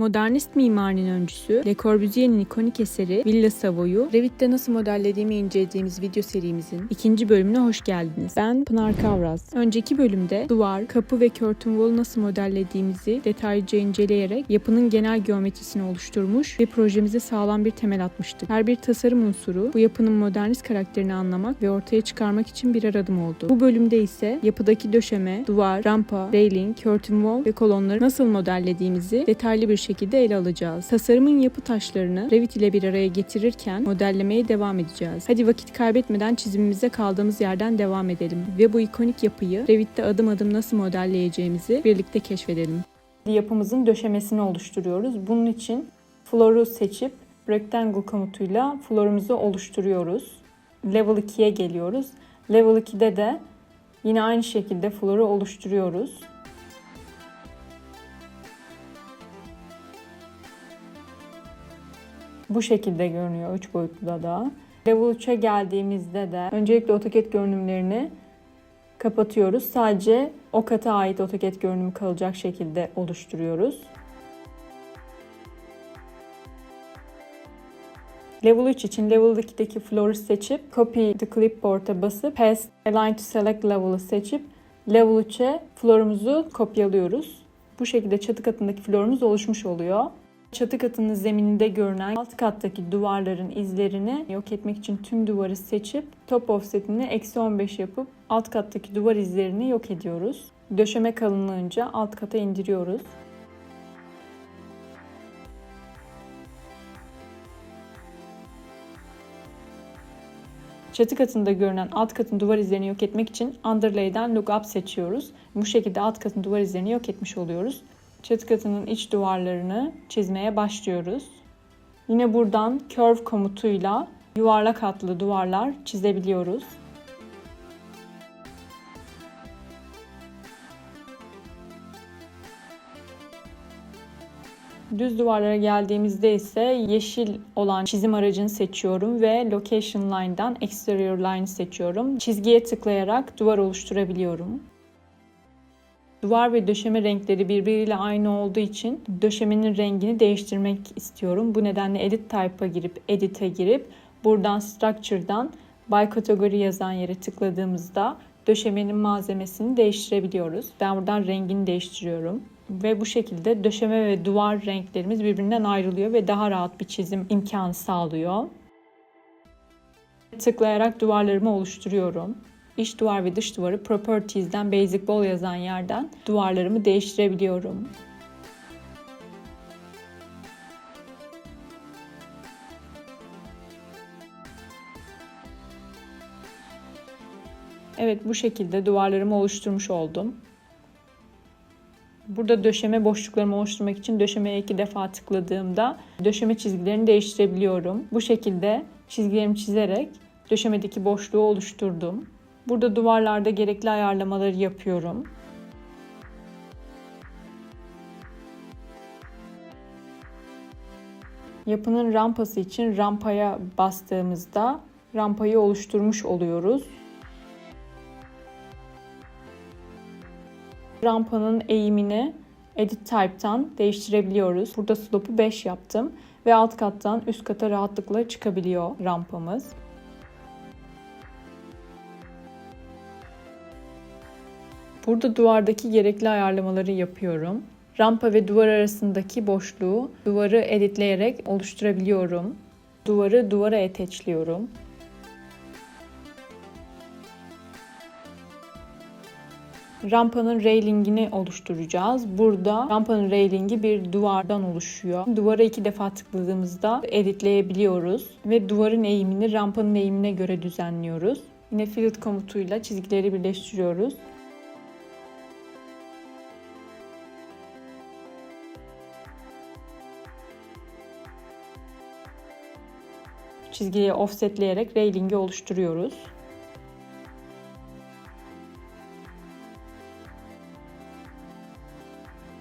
Modernist mimarinin öncüsü Le Corbusier'in ikonik eseri Villa Savoy'u Revit'te nasıl modellediğimi incelediğimiz video serimizin ikinci bölümüne hoş geldiniz. Ben Pınar Kavraz. Önceki bölümde duvar, kapı ve curtain wall nasıl modellediğimizi detaylıca inceleyerek yapının genel geometrisini oluşturmuş ve projemize sağlam bir temel atmıştık. Her bir tasarım unsuru bu yapının modernist karakterini anlamak ve ortaya çıkarmak için birer adım oldu. Bu bölümde ise yapıdaki döşeme, duvar, rampa, railing, curtain wall ve kolonları nasıl modellediğimizi detaylı bir şekilde ele alacağız. Tasarımın yapı taşlarını Revit ile bir araya getirirken modellemeye devam edeceğiz. Hadi vakit kaybetmeden çizimimize kaldığımız yerden devam edelim ve bu ikonik yapıyı Revit'te adım adım nasıl modelleyeceğimizi birlikte keşfedelim. Yapımızın döşemesini oluşturuyoruz. Bunun için floru seçip rectangle komutuyla florumuzu oluşturuyoruz. Level 2'ye geliyoruz. Level 2'de de yine aynı şekilde floru oluşturuyoruz. Bu şekilde görünüyor 3 boyutlu da. Level 3'e geldiğimizde de öncelikle AutoCAD görünümlerini kapatıyoruz. Sadece o kata ait AutoCAD görünümü kalacak şekilde oluşturuyoruz. Level 3 için Level 2'deki floor'u seçip Copy the Clipboard'a basıp Paste Align to Select Level'ı seçip Level 3'e floor'umuzu kopyalıyoruz. Bu şekilde çatı katındaki floor'umuz oluşmuş oluyor. Çatı katının zemininde görünen alt kattaki duvarların izlerini yok etmek için tüm duvarı seçip top offsetini eksi 15 yapıp alt kattaki duvar izlerini yok ediyoruz. Döşeme kalınlığınca alt kata indiriyoruz. Çatı katında görünen alt katın duvar izlerini yok etmek için Underlay'den Look Up seçiyoruz. Bu şekilde alt katın duvar izlerini yok etmiş oluyoruz. Çatı katının iç duvarlarını çizmeye başlıyoruz. Yine buradan Curve komutuyla yuvarlak hatlı duvarlar çizebiliyoruz. Düz duvarlara geldiğimizde ise yeşil olan çizim aracını seçiyorum ve Location Line'dan Exterior Line seçiyorum. Çizgiye tıklayarak duvar oluşturabiliyorum. Duvar ve döşeme renkleri birbiriyle aynı olduğu için döşemenin rengini değiştirmek istiyorum. Bu nedenle Edit Type'a girip Edit'e girip buradan Structure'dan By Category yazan yere tıkladığımızda döşemenin malzemesini değiştirebiliyoruz. Ben buradan rengini değiştiriyorum. Ve bu şekilde döşeme ve duvar renklerimiz birbirinden ayrılıyor ve daha rahat bir çizim imkanı sağlıyor. Tıklayarak duvarlarımı oluşturuyorum. İç duvar ve dış duvarı Properties'den Basic Wall yazan yerden duvarlarımı değiştirebiliyorum. Evet bu şekilde duvarlarımı oluşturmuş oldum. Burada döşeme boşluklarımı oluşturmak için döşemeye iki defa tıkladığımda döşeme çizgilerini değiştirebiliyorum. Bu şekilde çizgilerimi çizerek döşemedeki boşluğu oluşturdum. Burada duvarlarda gerekli ayarlamaları yapıyorum. Yapının rampası için rampaya bastığımızda rampayı oluşturmuş oluyoruz. Rampanın eğimini Edit Type'tan değiştirebiliyoruz. Burada slope'u 5 yaptım ve alt kattan üst kata rahatlıkla çıkabiliyor rampamız. Burada duvardaki gerekli ayarlamaları yapıyorum. Rampa ve duvar arasındaki boşluğu duvarı editleyerek oluşturabiliyorum. Duvarı duvara eteçliyorum. rampanın railingini oluşturacağız. Burada rampanın railingi bir duvardan oluşuyor. Duvara iki defa tıkladığımızda editleyebiliyoruz ve duvarın eğimini rampanın eğimine göre düzenliyoruz. Yine fillet komutuyla çizgileri birleştiriyoruz. Çizgiyi offsetleyerek railingi oluşturuyoruz.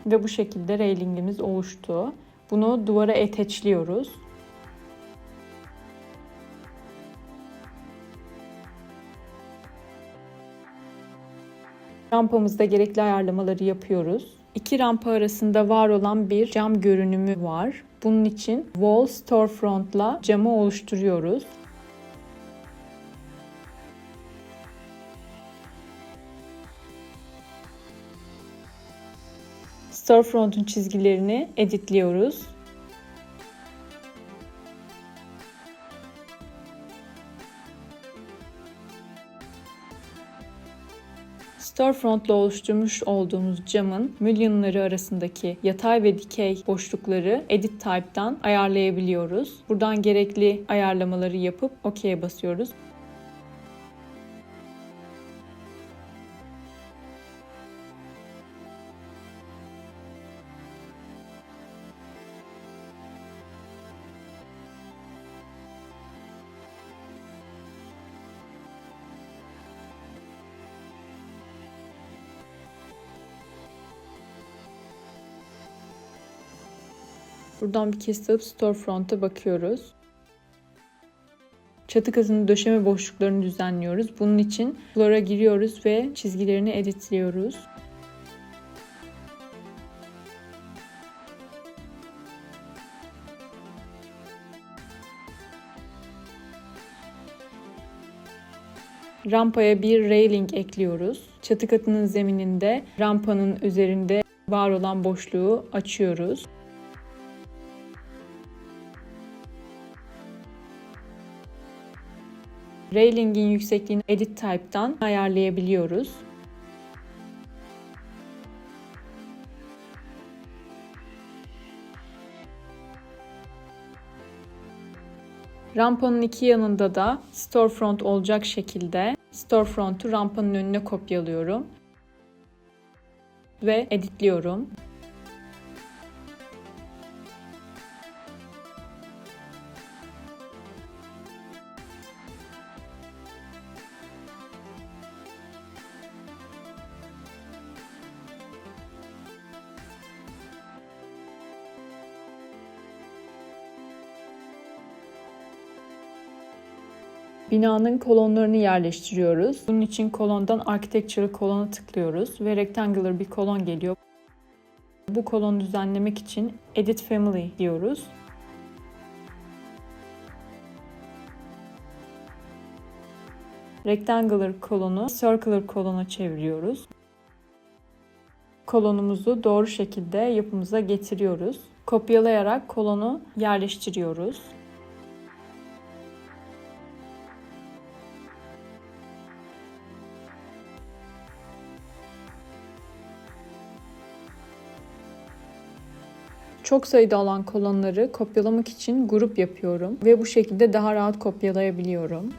Ve bu şekilde railingimiz oluştu. Bunu duvara eteçliyoruz. Rampamızda gerekli ayarlamaları yapıyoruz. İki rampa arasında var olan bir cam görünümü var. Bunun için wall storefront'la camı oluşturuyoruz. Storefront'un çizgilerini editliyoruz. Storefront'la oluşturmuş olduğumuz camın milyonları arasındaki yatay ve dikey boşlukları Edit Type'dan ayarlayabiliyoruz. Buradan gerekli ayarlamaları yapıp OK'ye basıyoruz. Buradan bir kez alıp storefront'a bakıyoruz. Çatı katının döşeme boşluklarını düzenliyoruz. Bunun için Flora giriyoruz ve çizgilerini editliyoruz. Rampaya bir railing ekliyoruz. Çatı katının zemininde rampanın üzerinde var olan boşluğu açıyoruz. Railing'in yüksekliğini Edit Type'dan ayarlayabiliyoruz. Rampanın iki yanında da storefront olacak şekilde storefront'u rampanın önüne kopyalıyorum ve editliyorum. Binanın kolonlarını yerleştiriyoruz. Bunun için kolondan Architecture kolona tıklıyoruz ve rectangular bir kolon geliyor. Bu kolonu düzenlemek için Edit Family diyoruz. Rectangular kolonu Circular kolona çeviriyoruz. Kolonumuzu doğru şekilde yapımıza getiriyoruz. Kopyalayarak kolonu yerleştiriyoruz. Çok sayıda olan kolonları kopyalamak için grup yapıyorum ve bu şekilde daha rahat kopyalayabiliyorum.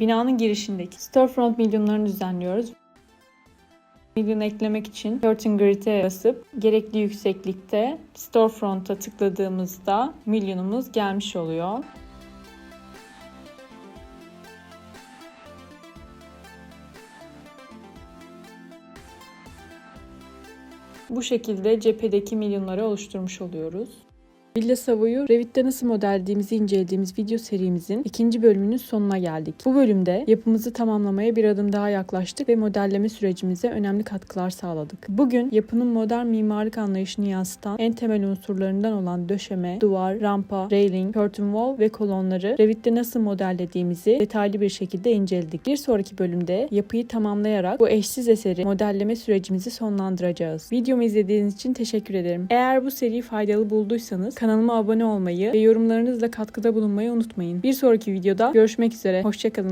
Binanın girişindeki storefront milyonlarını düzenliyoruz. Milyon eklemek için Curtain Grid'e basıp gerekli yükseklikte storefront'a tıkladığımızda milyonumuz gelmiş oluyor. Bu şekilde cephedeki milyonları oluşturmuş oluyoruz. Villa Savoy'u Revit'te nasıl modellediğimizi incelediğimiz video serimizin ikinci bölümünün sonuna geldik. Bu bölümde yapımızı tamamlamaya bir adım daha yaklaştık ve modelleme sürecimize önemli katkılar sağladık. Bugün yapının modern mimarlık anlayışını yansıtan en temel unsurlarından olan döşeme, duvar, rampa, railing, curtain wall ve kolonları Revit'te nasıl modellediğimizi detaylı bir şekilde inceledik. Bir sonraki bölümde yapıyı tamamlayarak bu eşsiz eseri modelleme sürecimizi sonlandıracağız. Videomu izlediğiniz için teşekkür ederim. Eğer bu seriyi faydalı bulduysanız Kanalıma abone olmayı ve yorumlarınızla katkıda bulunmayı unutmayın. Bir sonraki videoda görüşmek üzere. Hoşçakalın.